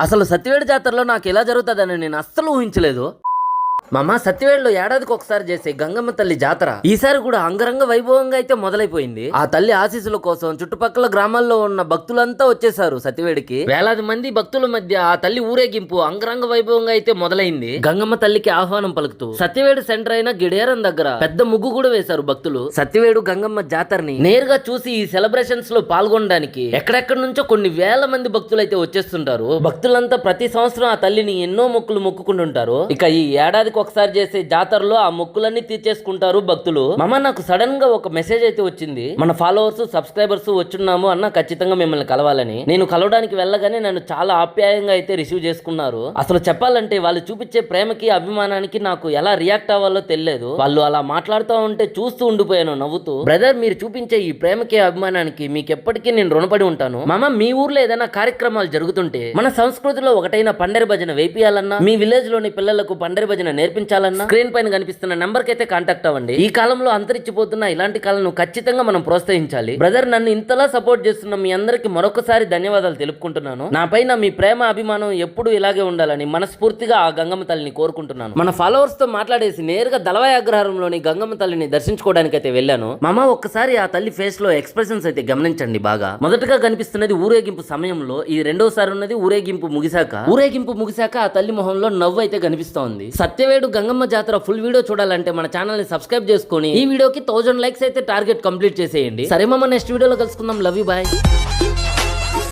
అసలు సత్యవేడి జాతరలో నాకు ఎలా జరుగుతుందని నేను అస్సలు ఊహించలేదు. మామ సత్యవేడులో ఏడాదికి ఒకసారి చేసే గంగమ్మ తల్లి జాతర ఈసారి కూడా అంగరంగ వైభవంగా అయితే మొదలైపోయింది. ఆ తల్లి ఆశీస్సుల కోసం చుట్టుపక్కల గ్రామాల్లో ఉన్న భక్తులంతా వచ్చేసారు సత్యవేడికి వేలాది మంది భక్తుల మధ్య ఆ తల్లి ఊరేగింపు అంగరంగ వైభవంగా అయితే మొదలైంది. గంగమ్మ తల్లికి ఆహ్వానం పలుకుతూ సత్యవేడు సెంటర్ అయిన గిడేరం దగ్గర పెద్ద ముగ్గు కూడా వేశారు భక్తులు. సత్యవేడు గంగమ్మ జాతరని నేరుగా చూసి ఈ సెలబ్రేషన్స్లో పాల్గొనడానికి ఎక్కడెక్కడి నుంచో కొన్ని వేల మంది భక్తులు అయితే వచ్చేస్తుంటారు. భక్తులంతా ప్రతి సంవత్సరం ఆ తల్లిని ఎన్నో మొక్కులు మొక్కుకుంటుంటారు. ఇక ఈ ఏడాదికి ఒకసారి చేసే జాతరలో ఆ మొక్కులన్నీ తీర్చేసుకుంటారు భక్తులు. మమ నాకు సడన్గా ఒక మెసేజ్ అయితే వచ్చింది. మన ఫాలోవర్స్ సబ్స్క్రైబర్స్ వచ్చున్నాము అన్న ఖచ్చితంగా మిమ్మల్ని కలవాలని. నేను కలవడానికి వెళ్ళగానే నన్ను చాలా ఆప్యాయంగా అయితే రిసీవ్ చేసుకున్నారు. అసలు చెప్పాలంటే వాళ్ళు చూపించే ప్రేమకి అభిమానానికి నాకు ఎలా రియాక్ట్ అవ్వాలో తెలియలేదు. వాళ్ళు అలా మాట్లాడుతూ ఉంటే చూస్తూ ఉండిపోయాను నవ్వుతూ. బ్రదర్ మీరు చూపించే ఈ ప్రేమకి అభిమానానికి మీకు ఎప్పటికీ నేను రుణపడి ఉంటాను. మామ మీ ఊర్లో ఏదైనా కార్యక్రమాలు జరుగుతుంటే మన సంస్కృతిలో ఒకటైన పండరి భజన వేపియాలన్నా మీ విలేజ్లోని పిల్లలకు పండరి భజన నేర్పించాలన్నా స్క్రీన్ పైన కనిపిస్తున్న నెంబర్కి అయితే కాంటాక్ట్ అవ్వండి. ఈ కాలంలో అంతరించిపోతున్న ఇలాంటి కళను ఖచ్చితంగా మనం ప్రోత్సహించాలి. బ్రదర్ నన్ను ఇంతలా సపోర్ట్ చేస్తున్న మీ అందరికి మరొకసారి ధన్యవాదాలు తెలుపుకుంటున్నాను. నా పైన మీ ప్రేమ అభిమానం ఎప్పుడు ఇలాగే ఉండాలని మనస్ఫూర్తిగా ఆ గంగమ్మ తల్లిని కోరుకుంటున్నాను. మన ఫాలోవర్స్తో మాట్లాడేసి నేరుగా దళవాయ అగ్రహారంలోని గంగమ్మ తల్లిని దర్శించుకోవడానికి అయితే వెళ్ళాను. మామ ఒక్కసారి ఆ తల్లి ఫేస్లో ఎక్స్ప్రెషన్స్ అయితే గమనించండి బాగా. మొదటగా కనిపిస్తున్నది ఊరేగింపు సమయంలో ఈ రెండోసారి ఉన్నది ఊరేగింపు ముగిశాక. ఊరేగింపు ముగిశాక ఆ తల్లి మొహంలో నవ్వు అయితే కనిపిస్తోంది. సత్యవేడు గంగమ్మ జాతర ఫుల్ వీడియో చూడాలంటే మన ఛానల్ని సబ్స్క్రైబ్ చేసుకొని ఈ వీడియోకి థౌసండ్ లైక్స్ అయితే టార్గెట్ కంప్లీట్ చేసేయండి. సరే మామ నెక్స్ట్ వీడియోలో కలుసుకుందాం. Love you bye